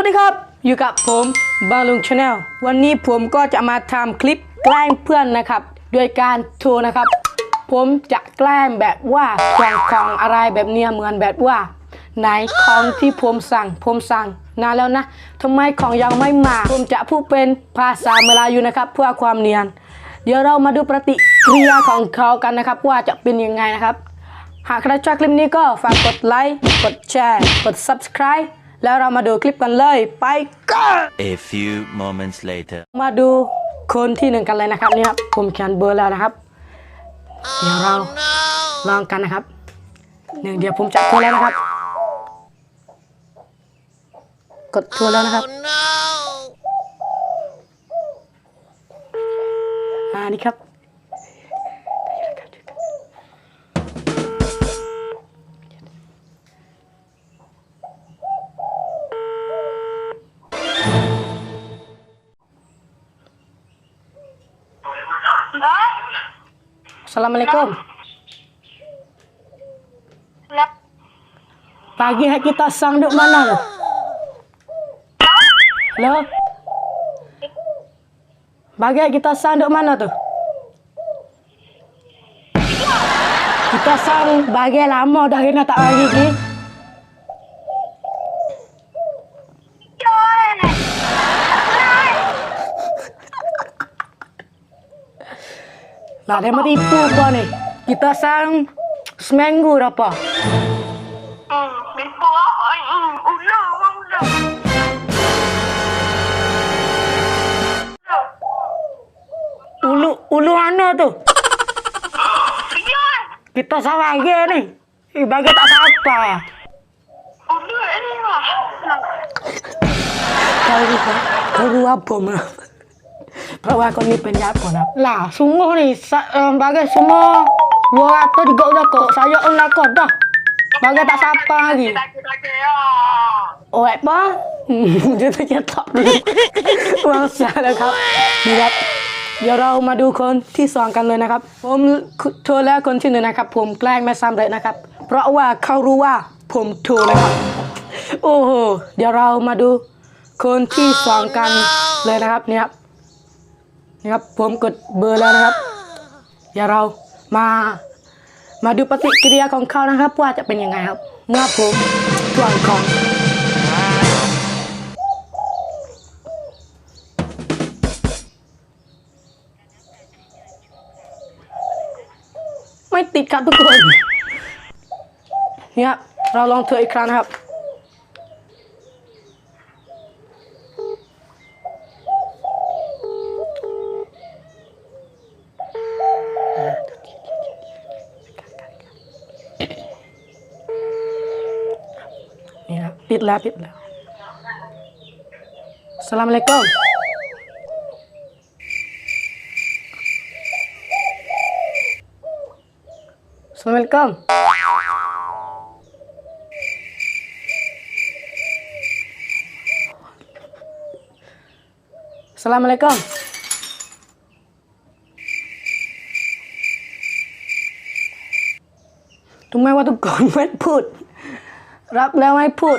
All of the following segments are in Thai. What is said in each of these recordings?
วัสดีครับ อยู่กับผมบาลุงชาแนลวันนี้ผมก็จะมาทำคลิปแกล้งเพื่อนนะครับด้วยการโทรนะครับ ผมจะแกล้งแบบว่าของของอะไรแบบเนี้ยเหมือนแบบว่า ไหนของที่ผมสั่ง ผมสั่งนานแล้วนะทำไมของยังไม่มา ผมจะพูดเป็นภาษาเมลาอยู่นะครับ เพื่อความเนียน เดี๋ยวเรามาดูปฏิกิริยาของเขากันนะครับ ว่าจะเป็นยังไงนะครับ หากใครชอบคลิปนี้ก็ฝากกดไลค์กดแชร์กด subscribe แล้วเรามาดูคลิปกันเลยไปกัน A few moments later. มาดูคนที่หนึ่งกันเลยนะครับนี่ครับผมเขียนเบอร์แล้วนะครับ เดี๋ยวเราลองกันนะครับหนึ่งเดี๋ยวผมจะโทรแล้วนะครับ กดโทรแล้วนะครับอ่านี่ครับ Assalamualaikum. Pagi hari kita sang duk mana? Hello? Pagi kita sang duk mana tu? Kita sang bagi lama dah kena tak bagi lagi. Lah dia mati itu apa ni? Kita sang seminggu dah apa? Hmm, bipo ay um, ulo, ulo. Ulu ulu mana tu? Joy. Kita sang bagi ni. Eh, bagi tak siapa. Ulo ini mah. Kau ni kau, kau รู้ ว่าผมนะเพราะว่าคนนี้เป็นญาติผมนะครับ lah sungguh ni sa- um, bagai semua 200 juga udah kok saya ulah kok dah bagai tak siapa lagi Sakit-sakit ya. oh apa Hmm, จะต้องจะตอบดีวางสายแล้วครับนี่ครับเดี๋ยวเรามาดูคนที่สองกันเลยนะครับ ผมโทรแล้วคนที่หนึ่งนะครับ ผมแกล้งไม่ซ้ำเลยนะครับ เพราะว่าเขารู้ว่าผมโทรนะครับโอ้โหเดี๋ยวเรามาดูคนที่สองกันเลยนะครับเนี่ยครับ นี่ครับ ผมกดเบอร์แล้วนะครับ เดี๋ยวเรามา มาดูปฏิกิริยาของเขานะครับ ว่าจะเป็นยังไงครับ เมื่อผมทวงของไม่ติดครับทุกคนเนี่ยครับ เราลองเทออีกครั้งนะครับ ดแล้วปิดแล้วสลามอะไรก็สลัมอะไรก็สลามอะไรก็ทุกแม่ว่าทุกคนไม่พูด รับแล้วไม่พูด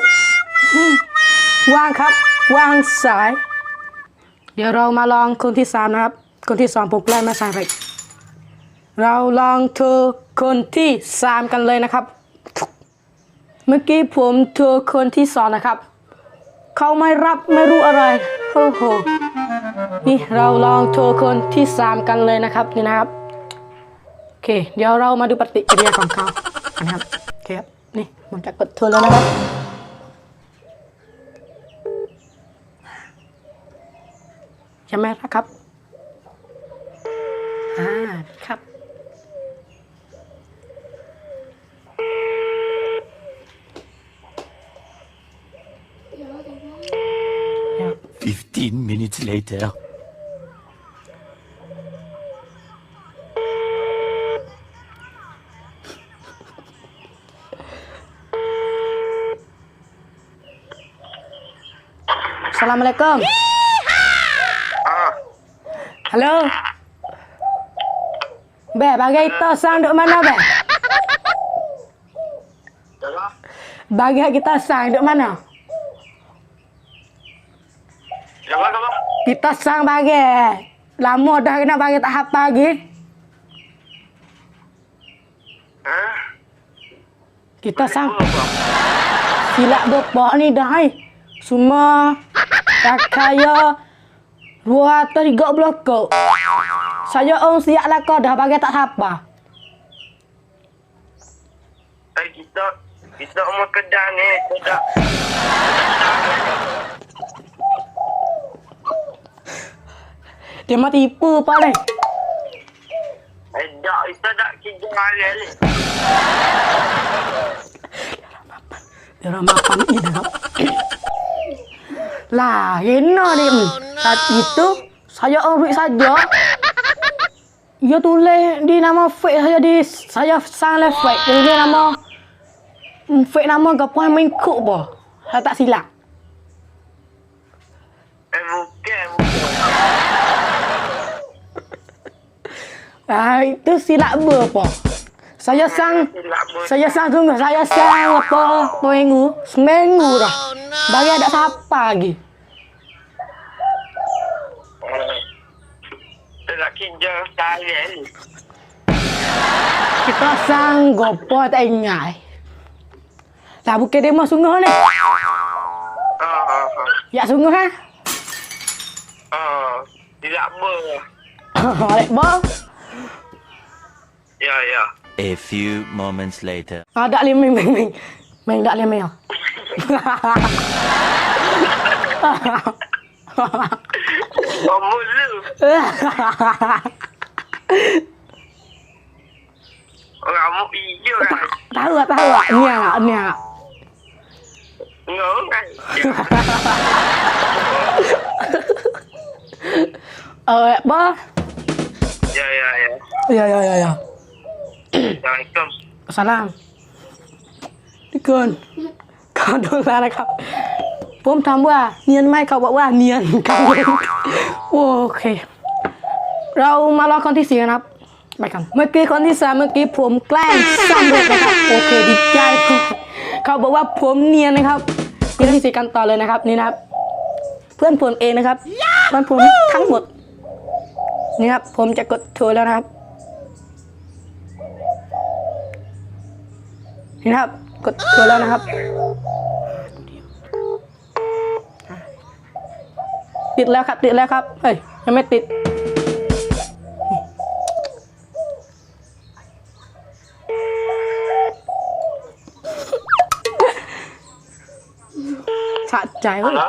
ว่างครับว่างสาย เดี๋ยวเรามาลองคนที่สามนะครับ คนที่สองผมแกล้งมาสายไปเราลองโทรคนที่สามกันเลยนะครับ เมื่อกี้ผมโทรคนที่สองนะครับ เขาไม่รับไม่รู้อะไรโอ้โหนี่เราลองโทรคนที่สามกันเลยนะครับนี่นะครับโอเค เดี๋ยวเรามาดูปฏิกิริยาของเขานนะครับโอเคครับนี่ผมจะกดโทรแล้วนะครับ ใช่ไหมครับ อ่าครับ Fifteen minutes later. Assalamualaikum. Halo. Be, bagai kita sang duk mana be? Bagi kita sang duk mana? Kita sang bagi. Lama dah kena bagi tak apa lagi. Kita sang silap bapak ni dah hai. Semua tak kaya dua atau tiga belakang. Saya orang siap lah kau dah bagi tak apa. Eh, kita kita umur kedai ni tidak Dia mah tipu apa ni? eh dak kita tak kerja hari ni. Dia orang makan ni dah. Lah, kena ni. Saat itu, saya ambil saja. Dia tulis di nama fake saya di saya sang le fake. Dia tulis nama hmm, fake nama gapo main kok apa. Saya tak silap. Eh bukan, bukan. Ah, itu silap berapa? Saya sang saya sang sungguh saya sang apa seminggu seminggu dah. Bagi ada siapa lagi? Eh, Kita tak kerja hari ni. Kita sang gopo tak ingat. Lah bukan demo sungguh ni. Ah, ah, ah. Ya sungguh ha. Ah, tidak ber. Lek bo. Ya, ya. A few moments later. Ada liming ming ming. Ming dak liming. ah. Oh, mulu. Orang mau hijau kan. tahu tak tahu tak ni ah ni ah. Ngong kan. Eh lek bo. Ya, ya, ya. Ya ya ya ya. Assalamualaikum. Salam. ทุกคนข อดูแลนะครับ ผมถามว่าเนียนไหมเขาบอกว่าเนียนครับโอเค เรามารอคนที่สี่นะครับไปกันเมื่อกี้คนที่สามเมื่อกี้ผมแกล้งสำเร็จนะครับโอเคดีใจเขาบอกว่าผมเนียนนะครับคนที่สี่กันต่อเลยนะครับนี่นะครับ เพื่อนผมเองนะครับเพื่อนผมทั้งหมดนี่ครับผมจะกดโทรแล้วนะครับนี่นะครับ กดตัวแล้วนะครับติดแล้วครับ ติดแล้วครับเฮ้ยยังไม่ติด สะใจเว้ย Halo.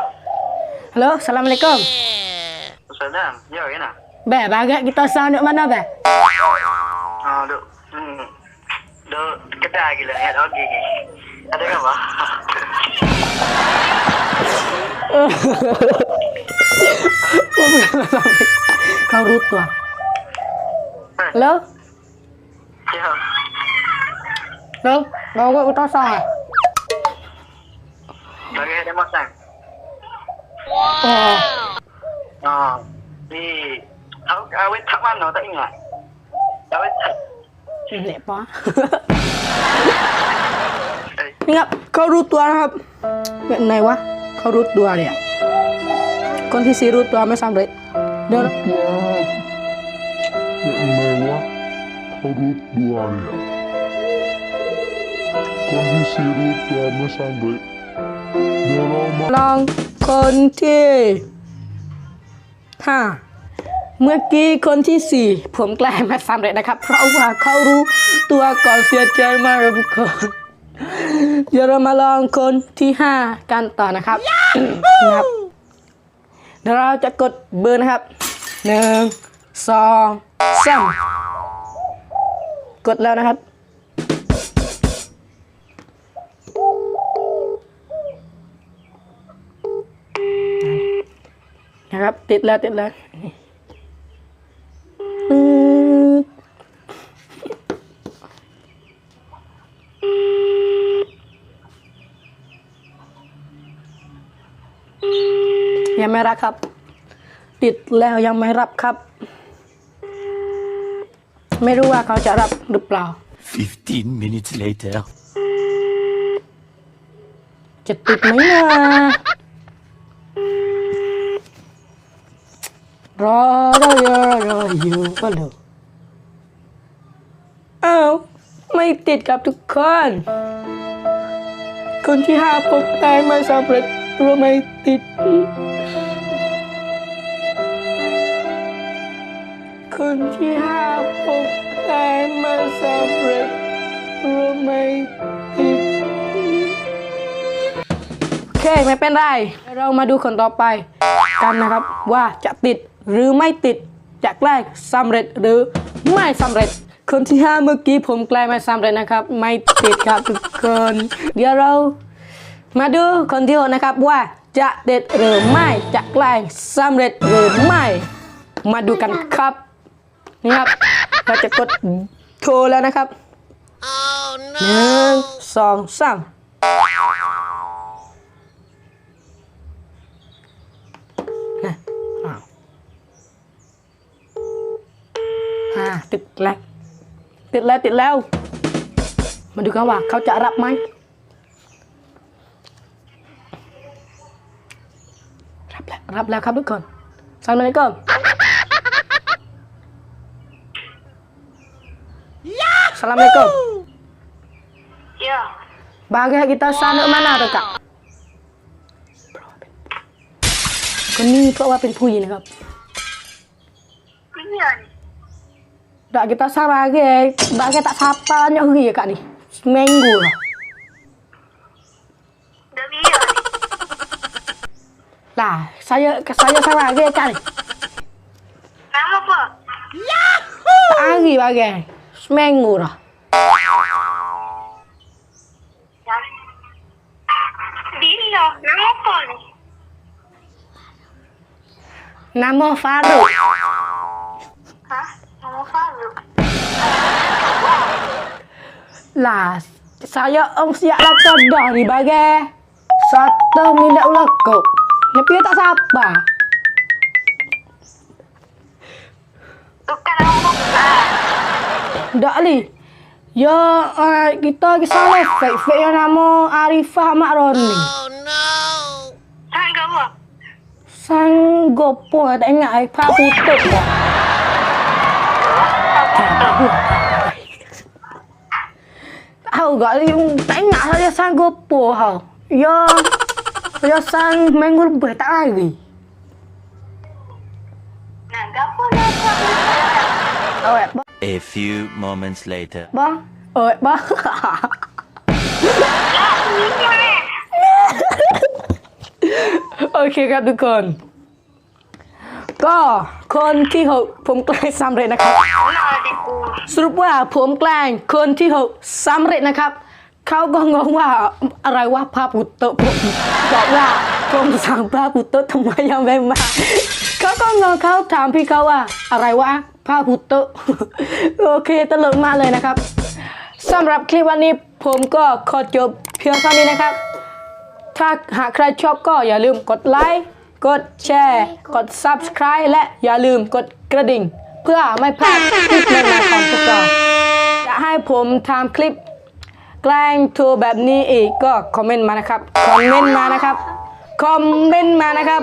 ฮัลโหลสลามอะลัยกุม Salam. Ya, ya nak. แบ่ bagat kita sang duk mana bè Ah, duk. Hmm. Duk kedai gila ya, duk gigi. Ada kan, Pak? kau rut tuh halo Ya. halo kau kok kita sang ah Bagi ada masak. oh Ah. Ni Tahu awet tak mana tak ingat. Awet tak. ini apa เอ้ยนี่ครับเขารู้ตัวนะครับเป็นไงวะเขารู้ตัวเนี่ยคนที่สี่รู้ตัวไม่สำเร็จเดี๋ยวนะ Nek mewah Harut dua ya Kondisi rute ame sampai Dalam ลองคนที่ห้า เมื่อกี้คนที่สี่ผมแกล้งไม่สำเร็จนะครับ เพราะว่าเขารู้ตัวก่อนเสียใจมากบทุกคนเดี๋ยวเรามาลองคนที่ห้ากันต่อนะครับนะครับ เดี๋ยวเราจะกดเบอร์นะครับหนึ่งสองสามกดแล้วนะครับนะครับติดแล้วติดแล้ว ยังไม่รับครับ ติดแล้วยังไม่รับครับ ไม่รู้ว่าเขาจะรับหรือเปล่า 15 minutes later. จะติดไหมนะ รอรอรอรออยู่ฮัลโหลอ้าวไม่ติดกับทุกคน คนที่ห้าพบได้ม่สำเร็จรู้ไม่ติด คนที่ห้าพบได้ม่สำเร็จรู้ไม่ติดโอเคไม่เป็นไร เรามาดูคนต่อไป กันนะครับว่าจะติด หรือไม่ติดจะแกล้งสำเร็จหรือไม่สำเร็จ คนที่ห้าเมื่อกี้ผมแกล้งไม่สำเร็จนะครับ ไม่ติดครับทุกคน เดี๋ยวเรา มาดูคนที่หกนะครับว่าจะเด็ดหรือไม่จะแกล้งสำเร็จหรือไม่ มาดูกันครับนี่ครับเราจะกดโชว์แล้วนะครับหนึ่งสองสามนะอ้าวอ่าติดแล้ว ติดแล้วติดแล้ว มาดูกันว่าเขาจะรับไหมรับแล้วรับแล้วครับทุกคนสลามอะลัยกุมสลามอะลัยกุม Ya. Bagai kita sana mana tu kak คนนี้เพราะว่าเป็นผู้หญิงนะครับ Tak kita sebagai bagai tak sapa banyak hari ya kak ni. Seminggu lah. Dah. Lah, saya saya sebagai kak ni. Nama apa? Tak hari bagai. Seminggu lah. Nama apa ni? Nama Faruk. Lah, saya ong siap lah cedah ni bagai. Satu minat ulang kau. Tapi tak siapa. Tukar lah. Dak li. Ya, uh, kita kisah lah. fake fake yang nama Arifah Mak Roni. Oh, no. Sanggup apa? Sanggup apa? Tak ingat. Arifah putih. Tahu gak ni tak ingat saya sanggup pun ha. Ya. Ya sang minggu lebih tak lagi. Nah, apa nama? Awak ba? A few moments later. Ba? Awak ba? Iya ni. โอเคครับทุ ก็คนที่หกผมแกล้งสำเร็จนะครับ สรุปว่าผมแกล้งคนที่หกสำเร็จนะครับเขาก็งงว่าอะไรว่าพระปุตโตะผมบอกว่าผมสั่งพระปุตโตะทำไมยังไม่มาเขาก็งงเขาถามพี่เขาว่า อะไรวะพระปุตโตะโอเคตลกมากเลยนะครับสำหรับคลิปวันนี้ผมก็ขอจบเพียงเท่านี้นะครับ ถ้าหากใครชอบก็อย่าลืมกดไลค์ กดแชร์ กด Subscribe และอย่าลืมกดกระดิ่ง เพื่อไม่พลาดคลิปใหม่ๆของพวกเราจะให้ผมทำคลิป แกล้งทัวร์แบบนี้อีกก็คอมเมนต์มานะครับ คอมเมนต์มานะครับ คอมเมนต์มานะครับ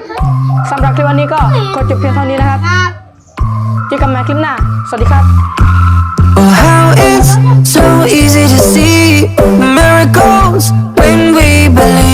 สำหรับคลิปวันนี้ก็ขอจบเพียงเท่านี้นะครับเจอกันใหม่คลิปหน้า สวัสดีครับ Oh, how it's so easy to see the miracles when we believe.